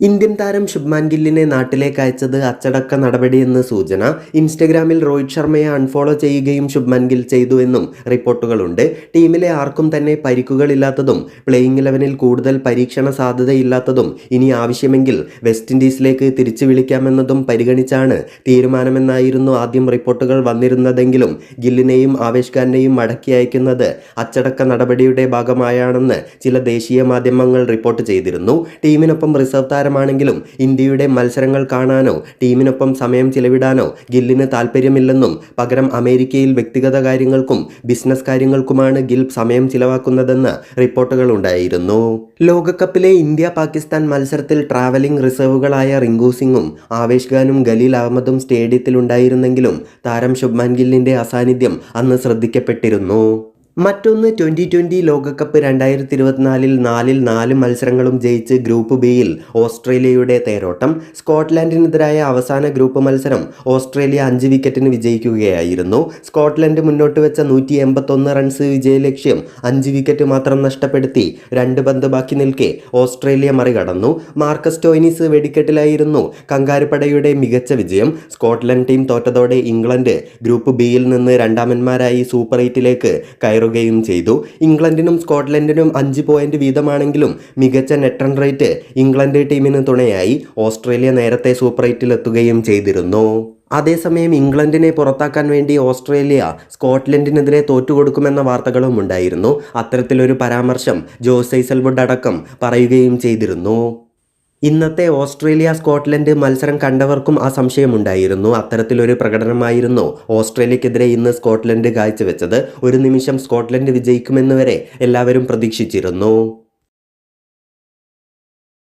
Indian താരം ശുഭ്മാൻ ഗില്ലിനെ നാട്ടിലേക്ക് അയച്ചത് അച്ചടക്ക നടപടിയെന്ന് സൂചന. ഇൻസ്റ്റഗ്രാമിൽ രോഹിത് ശർമ്മയെ അൺഫോളോ ചെയ്യുകയും ശുഭ്മാൻ ഗിൽ ചെയ്തു എന്നും റിപ്പോർട്ടുകളുണ്ട്. ടീമിലെ ആർക്കും തന്നെ പരിക്കുകളില്ലാത്തതും പ്ലേയിങ് ഇലവനിൽ കൂടുതൽ പരീക്ഷണ സാധ്യതയില്ലാത്തതും ഇനി ആവശ്യമെങ്കിൽ വെസ്റ്റ് ഇൻഡീസിലേക്ക് തിരിച്ചു വിളിക്കാമെന്നതും പരിഗണിച്ചാണ് തീരുമാനമെന്നായിരുന്നു ആദ്യം റിപ്പോർട്ടുകൾ വന്നിരുന്നതെങ്കിലും ഗില്ലിനെയും ആവേശ് ഖാനെയും മടക്കി അയക്കുന്നത് അച്ചടക്ക നടപടിയുടെ ഭാഗമായാണെന്ന് ചില ദേശീയ മാധ്യമങ്ങൾ റിപ്പോർട്ട് ചെയ്തിരുന്നു. ടീമിനൊപ്പം റിസർവ് താരമാണെങ്കിലും ഇന്ത്യയുടെ മത്സരങ്ങൾ കാണാനോ ടീമിനൊപ്പം സമയം ചിലവിടാനോ ഗില്ലിന് താല്പര്യമില്ലെന്നും പകരം അമേരിക്കയിൽ വ്യക്തിഗത കാര്യങ്ങൾക്കും ബിസിനസ് കാര്യങ്ങൾക്കുമാണ് ഗിൽ സമയം ചിലവാക്കുന്നതെന്ന് റിപ്പോർട്ടുകൾ ഉണ്ടായിരുന്നു. ലോകകപ്പിലെ ഇന്ത്യ പാകിസ്ഥാൻ മത്സരത്തിൽ ട്രാവലിംഗ് റിസർവുകളായ റിങ്കു സിംഗും ആവേശ് ഖാനും ഖലീൽ അഹമ്മദും സ്റ്റേഡിയത്തിലുണ്ടായിരുന്നെങ്കിലും താരം ശുഭ്മാൻ ഗില്ലിന്റെ അസാന്നിധ്യം അന്ന് ശ്രദ്ധിക്കപ്പെട്ടിരുന്നു. മറ്റൊന്ന് ട്വന്റി ട്വന്റി ലോകകപ്പ് രണ്ടായിരത്തി ഇരുപത്തിനാലിൽ നാലിൽ നാല് മത്സരങ്ങളും ജയിച്ച് ഗ്രൂപ്പ് ബിയിൽ ഓസ്ട്രേലിയയുടെ തേരോട്ടം. സ്കോട്ട്ലാൻഡിനെതിരായ അവസാന ഗ്രൂപ്പ് മത്സരം ഓസ്ട്രേലിയ അഞ്ച് വിക്കറ്റിന് വിജയിക്കുകയായിരുന്നു. സ്കോട്ട്ലൻഡ് മുന്നോട്ട് വെച്ച നൂറ്റി എൺപത്തൊന്ന് റൺസ് വിജയലക്ഷ്യം അഞ്ച് വിക്കറ്റ് മാത്രം നഷ്ടപ്പെടുത്തി രണ്ട് പന്ത് ബാക്കി നിൽക്കെ ഓസ്ട്രേലിയ മറികടന്നു. മാർക്കസ് ടോയിനിസ് വെടിക്കെട്ടിലായിരുന്നു കങ്കാരുപടയുടെ മികച്ച വിജയം. സ്കോട്ട്ലൻഡ് ടീം തോറ്റതോടെ ഇംഗ്ലണ്ട് ഗ്രൂപ്പ് ബിയിൽ നിന്ന് രണ്ടാമന്മാരായി സൂപ്പർ എയ്റ്റിലേക്ക് കയറുകയും ചെയ്തു. ഇംഗ്ലണ്ടിനും സ്കോട്ട്ലൻഡിനും അഞ്ച് പോയിന്റ് വീതമാണെങ്കിലും മികച്ച നെറ്റ് റൺ റേറ്റ് ഇംഗ്ലണ്ട് ടീമിന് തുണയായി. ഓസ്ട്രേലിയ നേരത്തെ സൂപ്പർ എയ്റ്റിലെത്തുകയും ചെയ്തിരുന്നു. അതേസമയം ഇംഗ്ലണ്ടിനെ പുറത്താക്കാൻ വേണ്ടി ഓസ്ട്രേലിയ സ്കോട്ട്ലൻഡിനെതിരെ തോറ്റുകൊടുക്കുമെന്ന വാർത്തകളും ഉണ്ടായിരുന്നു. അത്തരത്തിലൊരു പരാമർശം ജോസ് ഐസൽവുഡ് അടക്കം പറയുകയും ചെയ്തിരുന്നു. ഇന്നത്തെ ഓസ്ട്രേലിയ സ്കോട്ട്ലൻഡ് മത്സരം കണ്ടവർക്കും ആ സംശയമുണ്ടായിരുന്നു. അത്തരത്തിലൊരു പ്രകടനമായിരുന്നു. ഓസ്ട്രേലിയക്കെതിരെ ഇന്ന് സ്കോട്ട്ലൻഡ് കാഴ്ചവെച്ചത്. ഒരു നിമിഷം സ്കോട്ട്ലൻഡ് വിജയിക്കുമെന്ന് വരെ എല്ലാവരും പ്രതീക്ഷിച്ചിരുന്നു.